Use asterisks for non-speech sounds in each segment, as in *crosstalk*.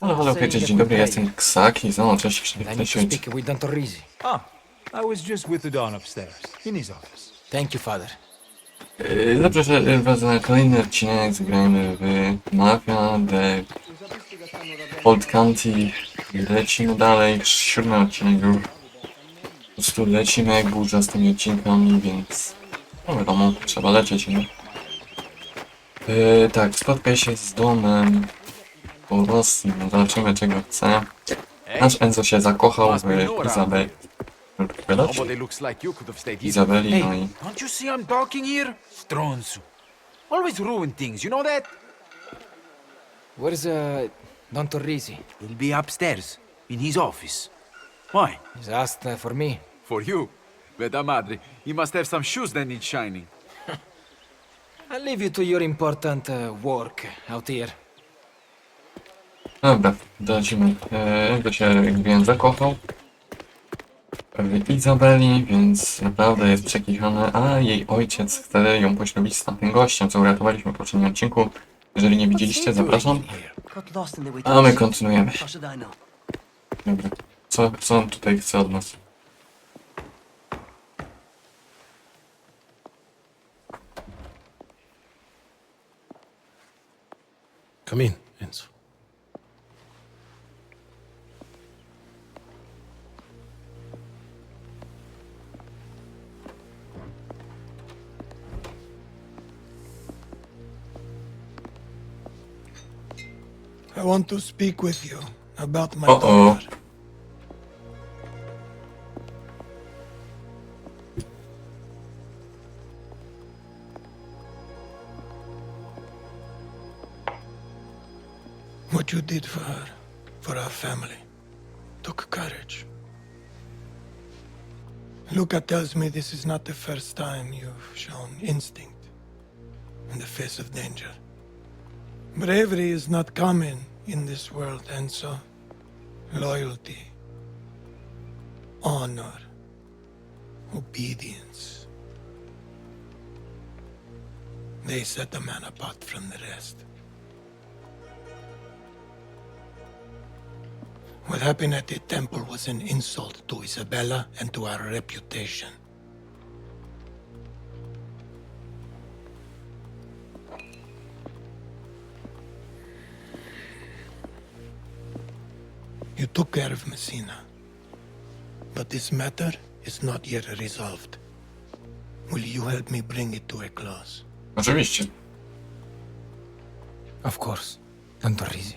Halo, halo, cześć, dzień dobry, ja jestem Ksaki, no, cześć, cześć, speak with Don Torrisi. Ah, I was just with the Don upstairs, in his office. Thank you, father. Yy, Dobrze, że was na kolejny odcinek zagrajmy w Mafia The Old County. Lecimy dalej, siódmy odcinek już. Po prostu lecimy jak burza z tymi odcinkami, więc no wiadomo, trzeba lecieć, nie? Yy, tak, spotkaj się z Donem po Rosji, no zobaczymy czego chce. Nasz Enzo się zakochał w Izabeli. Odpowiadać? Nobody looks like you could have stayed here. Izabeli, Hey, no i... don't you see I'm talking here? Stronzu. Always ruin things, you know that? Where's uh, Don Torrisi? He'll be upstairs, in his office. Why? He's asked uh, for me. For you. Veda madre, he must have some shoes that need shining. *laughs* I'll leave you to your important uh, work out here. Dobra, lecimy. Eee, to się, jak wiem, zakochał w Izabeli, więc naprawdę jest przekichany, a jej ojciec chce ją poślubić z tamtym gościem, co uratowaliśmy w poprzednim odcinku. Jeżeli nie widzieliście, zapraszam. A my kontynuujemy. Dobra, co, co on tutaj chce od nas? Come in, Enzo. I want to speak with you about my Uh-oh. daughter. What you did for her, for our family, took courage. Luca tells me this is not the first time you've shown instinct in the face of danger. Bravery is not common in this world, and so loyalty, honor, obedience. They set a man apart from the rest. What happened at the temple was an insult to Isabella and to our reputation. Took care of Messina. But this matter is not yet resolved. Will you help me bring it to a close? Oczywiście. Of course, Don Torrisi.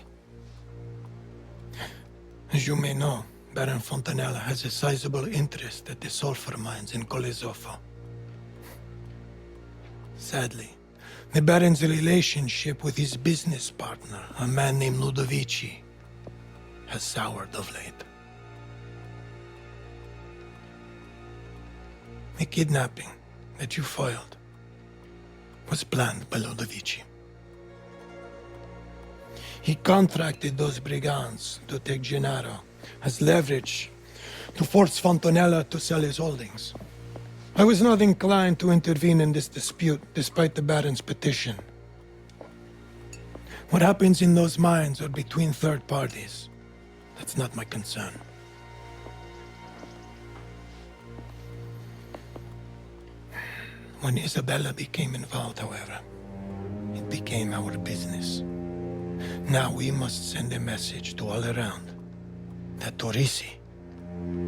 As you may know, Baron Fontanella has a sizable interest at the sulfur mines in Colesofo. Sadly, the Baron's relationship with his business partner, a man named Ludovici, has soured of late. The kidnapping that you foiled was planned by Lodovici. He contracted those brigands to take Gennaro as leverage to force Fontanella to sell his holdings. I was not inclined to intervene in this dispute despite the Baron's petition. What happens in those mines or between third parties, that's not my concern. When Isabella became involved, however, it became our business. Now we must send a message to all around that Torisi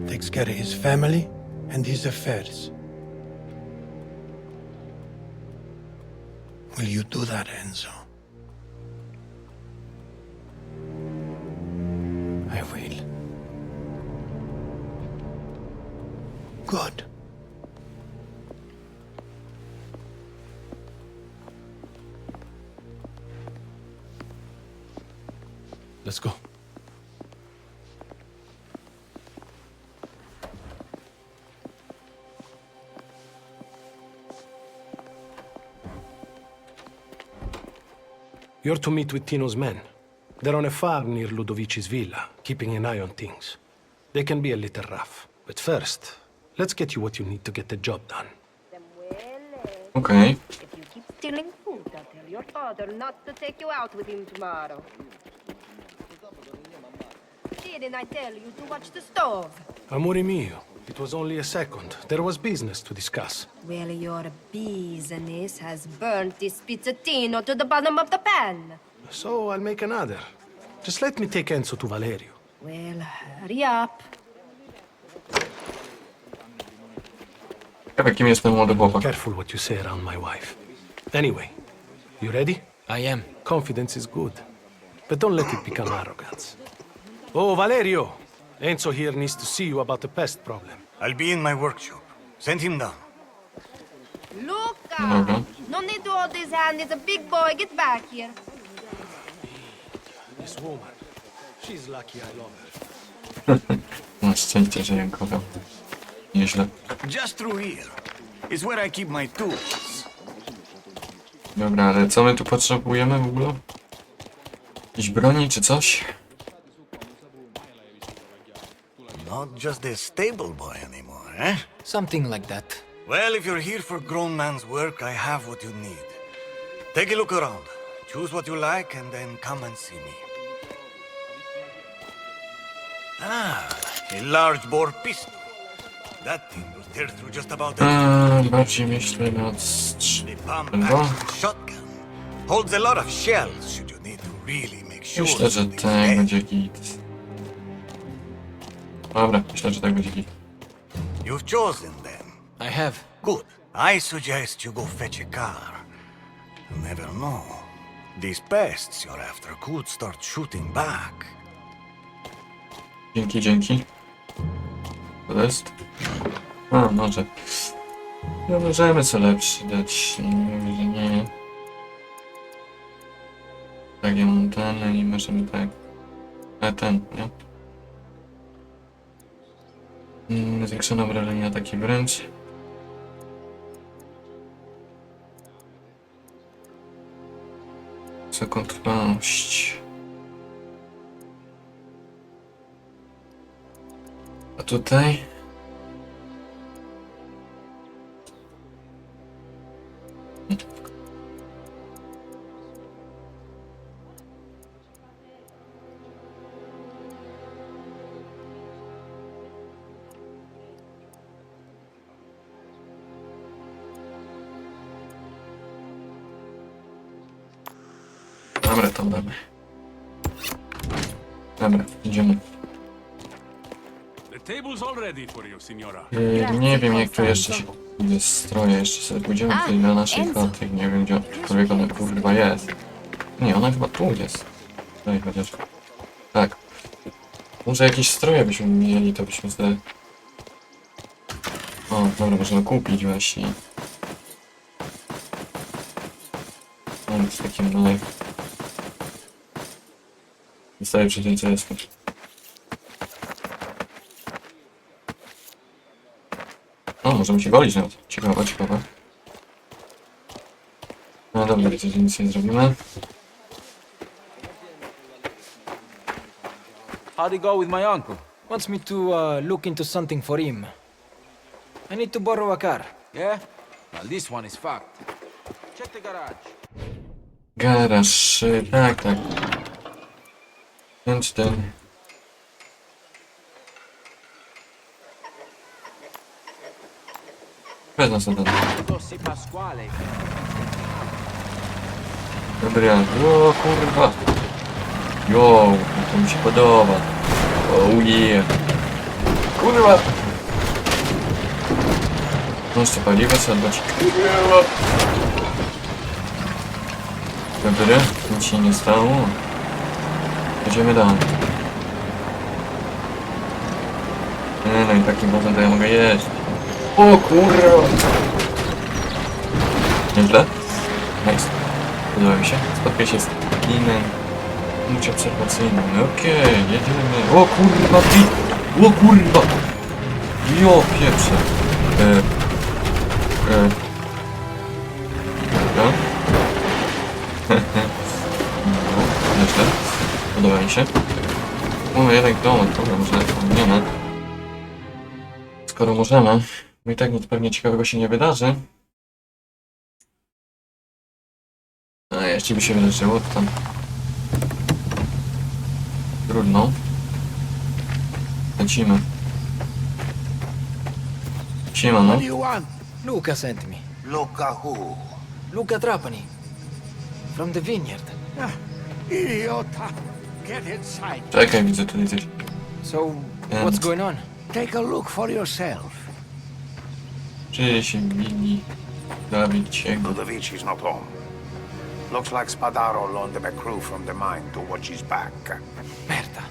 takes care of his family and his affairs. Will you do that, Enzo? Let's go. You're to meet with Tino's men. They're on a farm near Ludovici's villa, keeping an eye on things. They can be a little rough. But first, let's get you what you need to get the job done. Okay. If you keep stealing food, I'll tell your father not to take you out with him tomorrow. didn't I tell you to watch the stove? Amore mio, it was only a second. There was business to discuss. Well, your business has burnt this pizzettino to the bottom of the pan. So I'll make another. Just let me take Enzo to Valerio. Well, hurry up. Ciekawe, kim jest ten młody chłopak. Careful what you say around my wife. Anyway, you ready? I am. Confidence is good, but don't let it become arrogance. Oh, Valerio! Enzo here needs to see you about the pest problem. I'll be in my workshop. Send him down. Luca! No need to hold his hand. It's a big boy. Get back here. This woman, she's lucky I love her. Na szczęście, że ją kocham. Nieźle. Just through here is where I keep my tools. Dobra, ale co my tu potrzebujemy w ogóle? Jakieś broni czy coś? Not just a stable boy anymore, eh? Something like that. Well, if you're here for grown man's work, I have what you need. Take a look around. Choose what you like and then come and see me. Ah, a large bore pistol. That thing will tear through just about anything. Eee, bardziej myślę nad strz... The pump Hello? action shotgun holds a lot of shells should you need to really make sure Myślę, że something's tak dead. będzie git. Dobra, myślę, że tak będzie git. You've chosen them. I have. Good. I suggest you go fetch a car. You never know. These pests you're after could start shooting back. Dzięki, dzięki. To jest? A, może. No możemy co lepszy dać. Nie nie. Tak, ja mam ten i możemy tak. A ten, nie? Mm, Zwiększone obrażenia ataki wręcz. Sekundność. Tutaj? Dobra, to damy. Dobra, idziemy. The table's all ready for you, signora. Yy, nie wiem jak tu jeszcze się kupuje stroje, jeszcze sobie pójdziemy tutaj na naszej chaty, nie wiem gdzie którego ona kurwa jest. Nie, ona chyba tu jest. Tutaj chociaż. Tak. Może jakieś stroje byśmy mieli, to byśmy sobie... O, dobra, możemy kupić właśnie. Mam z takim no... Zostaje przy tym co jest. O, możemy się golić nawet. Ciekawe, ciekawe. No dobra, widzę, że nic nie zrobimy. How'd it go with my uncle? Wants me to uh, look into something for him. I need to borrow a car. Yeah? Well, this one is fucked. Check the garage. Garaż, y, tak, tak. Więc ten... Sobie Pasquale. Dobra, o kurwa. Jo, to mi się podoba. Oh yeah. Kurwa. No jeszcze paliwo trzeba dać. Kurwa. Dobra, nic się nie stało. Jedziemy dalej. Nie, no i takim wozem to ja mogę jeść. O kurwa. Nieźle. Nice. Podoba mi się. Spotkaj się z Kinem. Punkcie obserwacyjnym. Okej, jedziemy. O kurwa, pi... O kurwa! Jo, pieprze. E... E... Dobra. *laughs* no, nieźle. Podoba mi się. Mamy jeden domek, dobra, może nie ma. Skoro możemy, no i tak nic pewnie ciekawego się nie wydarzy. A jeśli by się wydarzyło, to tam... Trudno. Lecimy. Siema, no. What do you want? Luca sent me. Luca who? Luca Trapani. From the vineyard. Idiota! Get inside. Czekaj, widzę tutaj coś. So, what's going on? Take a look for yourself. Czy się mili zabić jego? Ludovici's not home. Looks like Spadaro loaned him a crew from the mine to watch his back. Merda.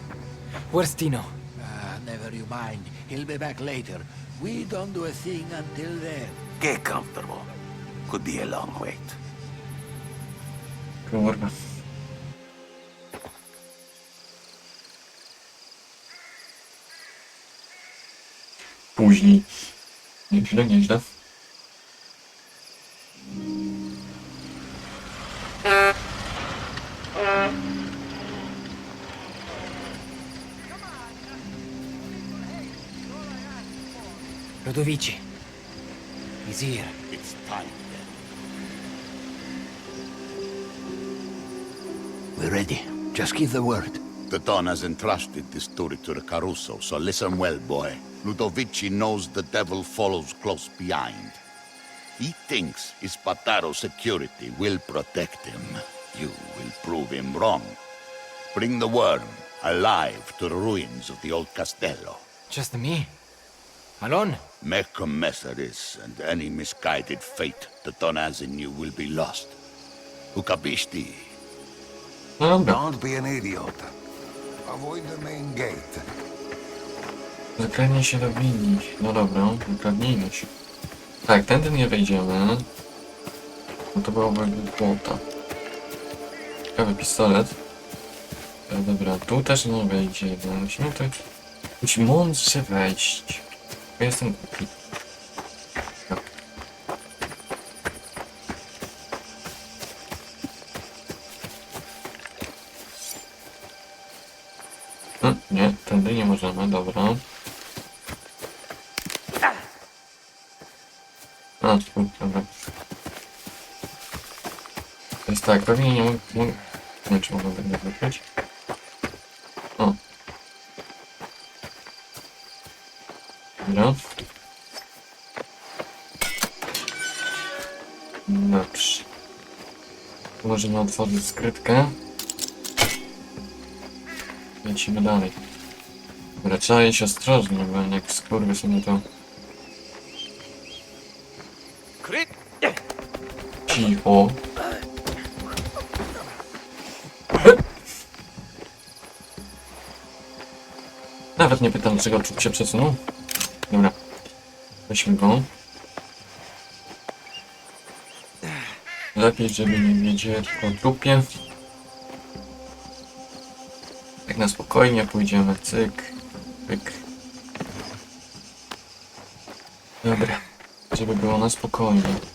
Where's Tino? Ah, never you mind. He'll be back later. We don't do a thing until then. Get comfortable. Could be a long wait. Kurwa. Później. Nieźle, nieźle. Ludovici. He's here. It's time then. We're ready. Just give the word. The Don has entrusted this story to the Caruso, so listen well, boy. Ludovici knows the devil follows close behind. He thinks his Pataro security will protect him. You will prove him wrong. Bring the worm alive to the ruins of the old castello. Just me? Alone? Make a mess of this, and any misguided fate the Don has in you will be lost. Ukabisti. No. Don't be an idiot. Avoid the main gate. Zakradnij się do winni. No dobra, zakradnijmy się. Tak, tędy nie wejdziemy. No to byłoby głupota. Ciekawy pistolet. E, dobra, tu też nie wejdziemy. Musimy to... Musimy mądrze wejść. Ja jestem głupi. Hmm, nie, tędy nie możemy, dobra. Tu, dobra. Jest tak, pewnie nie mogę... Nie wiem, czy mogę tego wykryć. O. Dobra. Dobrze. Możemy otworzyć skrytkę. Lecimy dalej. Trzeba iść ostrożnie, bo jak skurwy sobie to... Cicho. Nawet nie pytam, dlaczego czub się przesunął. Dobra. Weźmy go. Lepiej, żeby nie wiedzieć o trupie. Tak na spokojnie pójdziemy. Cyk. Pyk. Dobra. Żeby było na spokojnie.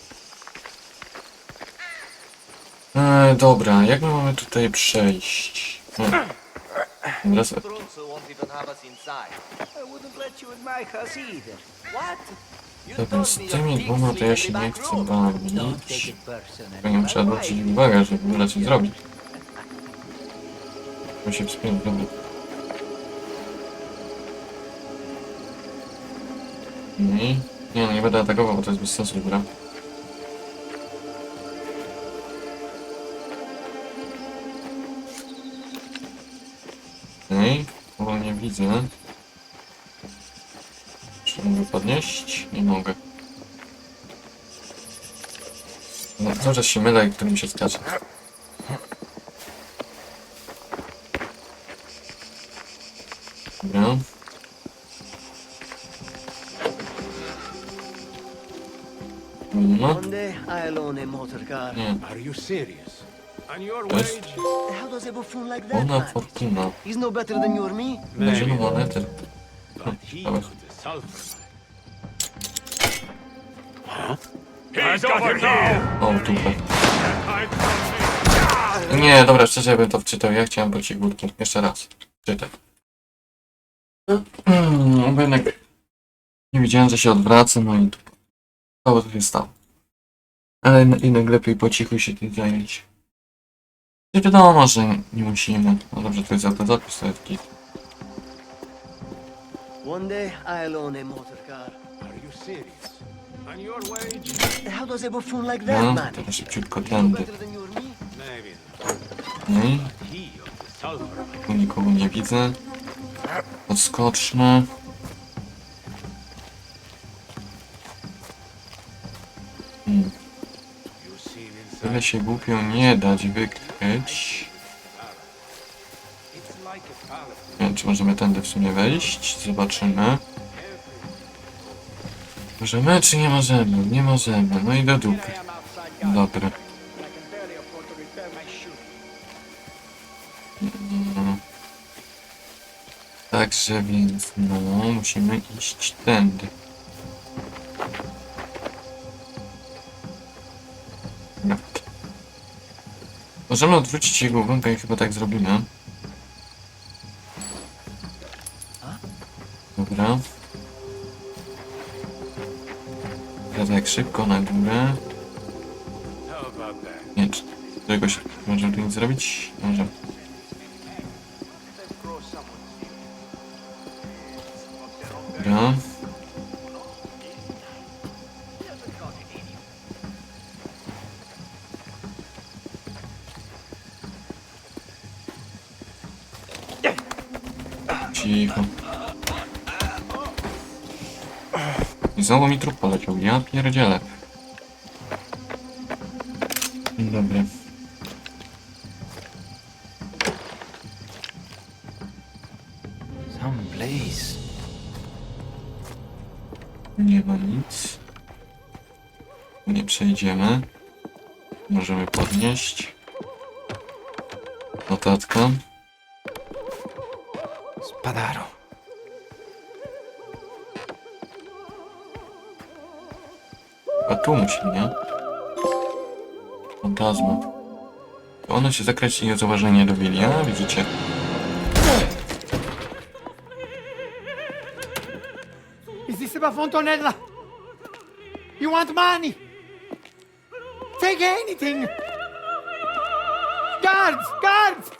E, dobra, jak my mamy tutaj przejść? Hmm. Z tymi dwoma to ja się nie chcę bawić. Tylko nie muszę zwrócić uwagę, żeby w ogóle coś zrobić. To się wspiąć, dobra. Nie, nie, no nie będę atakował, bo to jest bez sensu, dobra. Widzę. Czy mogę podnieść? Nie mogę. No, cały czas się mylę, którym się skacze. Dobra. No, I nie. Are you serious? How does buffoon like that ona fortuna. He's no better than you or me. Leżymy monety. He's over here! O, dupę. Nie, dobra, szczerze ja bym to wczytał. Ja chciałem po górki. Jeszcze raz. Czytaj. *clears throat* Jednak nie widziałem, że się odwraca, no i stało to się stało. Ale n- jednak lepiej po cichu się tym zająć. Nie wiadomo, że nie musimy. No dobrze, to jest autozapis, to jest git. One day I'll own a motor car. Are you serious? On your wage? How does a buffoon like that No, manage? teraz szybciutko tędy. No i tu nikogo nie widzę. Odskoczmy. Hmm. Tyle się głupio nie dać wykryć. Nie wiem, czy możemy tędy w sumie wejść. Zobaczymy. Możemy, czy nie możemy? Nie możemy. No i do dupy. Dobra. Także więc, no, musimy iść tędy. Możemy odwrócić jego głowę i chyba tak zrobimy. Dobra. Teraz jak szybko na górę. Nie, czy czegoś możemy tu nic zrobić? Może. Poleciał. Ja pierdzielę. Dobra. Some place. Nie ma nic. Nie przejdziemy. Możemy podnieść. Notatka. Spadaro. A tu musi, nie? Fantazma. To Ono się zakreśli niezauważenie do Willia, widzicie? Is this about Fontonella? You want money? Take anything! Guards! Guards!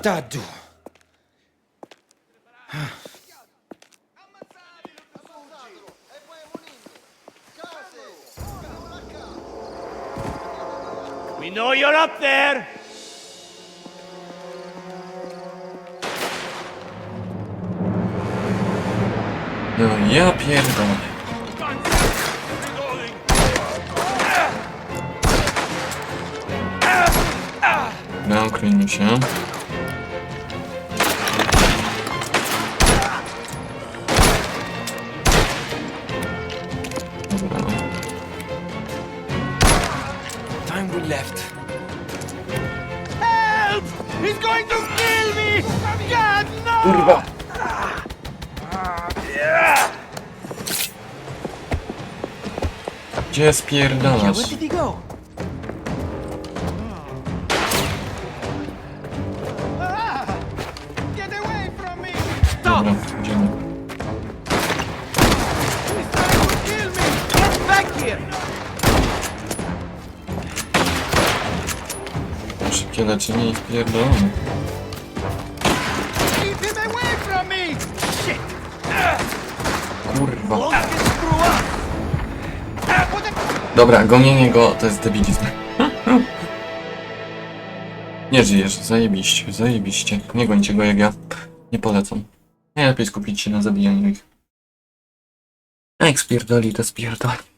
Bastardo. We know you're up there! No ja pierdolę. Zamknijmy się. Time we left. Help! He's going to kill me! God, no! Kurwa! Gdzie spierdalasz? Where did he go? Szybkie leczenie me! Shit! Kurwa. Dobra, gonienie go to jest debilizm. *laughs* Nie żyjesz, zajebiście, zajebiście. Nie gońcie go jak ja. Nie polecam. Najlepiej skupić się na zabijaniu ich. Jak spierdoli, to spierdoli.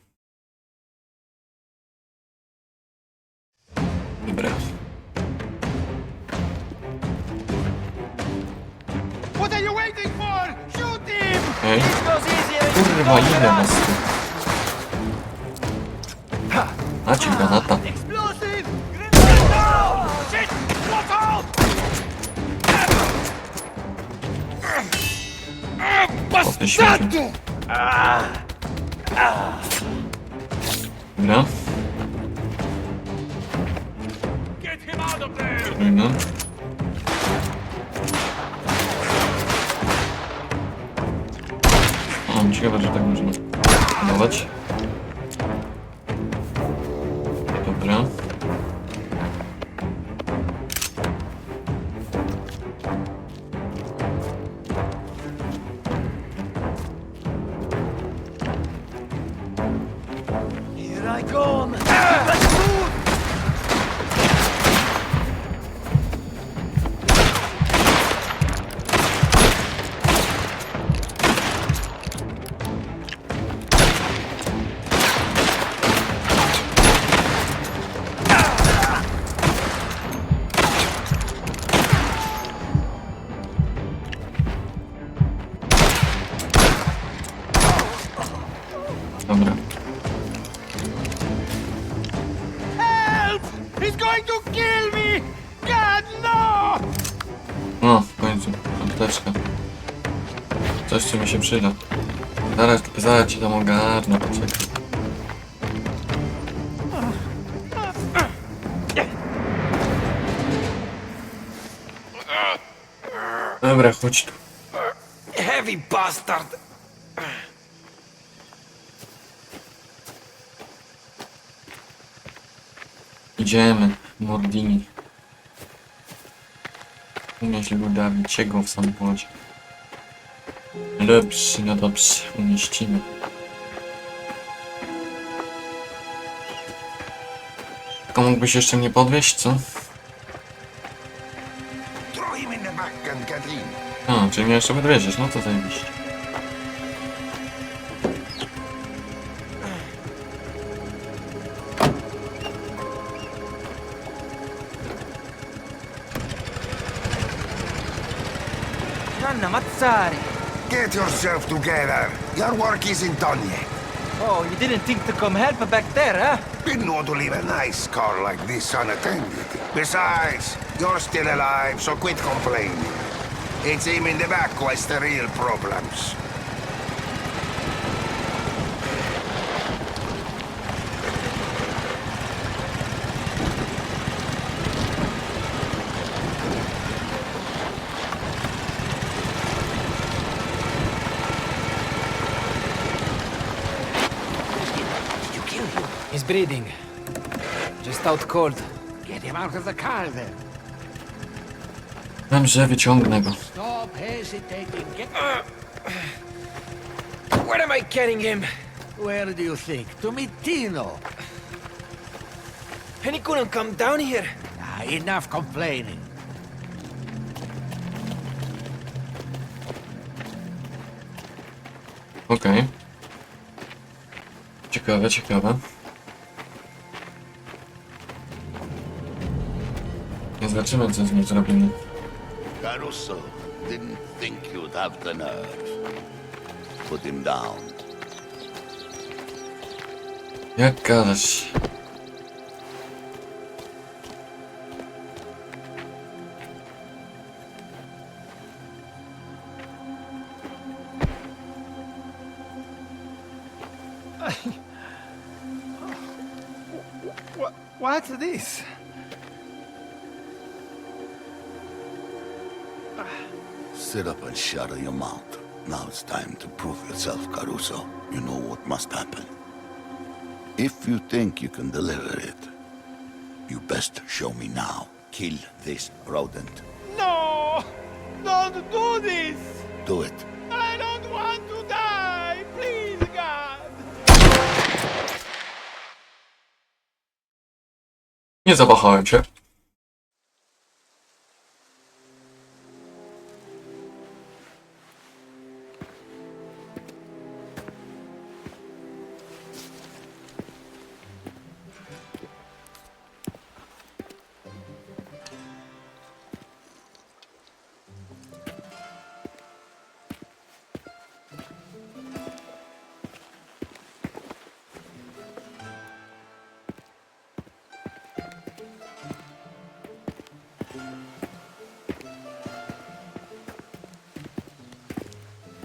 Easier. kurwa, ile was tu? Macie granata. Explosive! No! Shit! Watch out! O, ty śmieciu. Dobra. Get him out of there! Spróbujmy. O, ciekawe, że tak można He's going to kill me! God, no! No, w końcu. Apteczka. Coś, co mi się przyda. Zaraz, zaraz ci tam ogarnę, poczekaj. Dobra, chodź tu. Heavy bastard! Idziemy, Mordini. Unieśli go Dawid, go w samochodzie. Dobrze, no dobrze, umieścimy. Tylko mógłbyś jeszcze mnie podwieźć, co? A, czyli mnie jeszcze podwieziesz, no to zajebiście. Get yourself together. Your work isn't done yet. Oh, you didn't think to come help back there, huh? Didn't want to leave a nice car like this unattended. Besides, you're still alive, so quit complaining. It's him in the back who has the real problems. He's breathing. Just out cold. Get him out of the car then. Dobrze, wyciągnę go. Stop hesitating. Get... Where am I carrying him? Where do you think? To meet Tino. And he couldn't come down here. Ah, enough complaining. Okej. Ciekawe, ciekawe. Zobaczymy, co z nim zrobimy. Caruso didn't think you'd have the nerve. Put him down. Jak gadasz? What? What's this? Sit up and shut your mouth. Now it's time to prove yourself, Caruso. You know what must happen. If you think you can deliver it, you best show me now. Kill this rodent. No! Don't do this! Do it. I don't want to die! Please, God! Nie zawahałem się.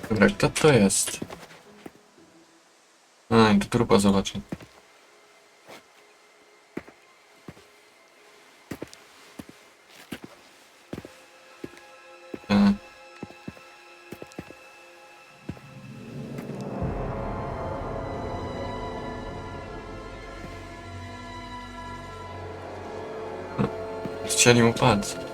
Dobra, kto to jest? A, to trupa zobaczę. E. strzelił mu.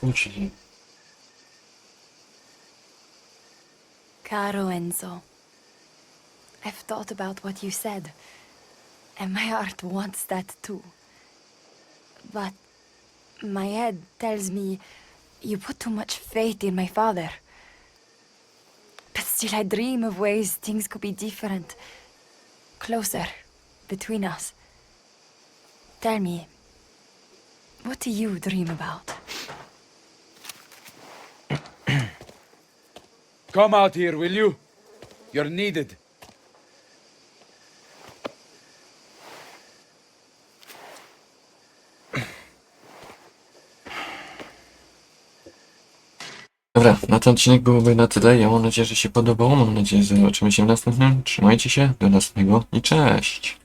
Później. Caro Enzo, I've thought about what you said, and my heart wants that too. But my head tells me you put too much faith in my father. But still, I dream of ways things could be different, closer between us. Tell me, what do you dream about? *clears throat* Come out here, will you? You're needed. *clears throat* Dobra, na ten odcinek byłoby na tyle. Ja mam nadzieję, że się podobało. Mam nadzieję, że zobaczymy się w następnym. Trzymajcie się, do następnego i cześć!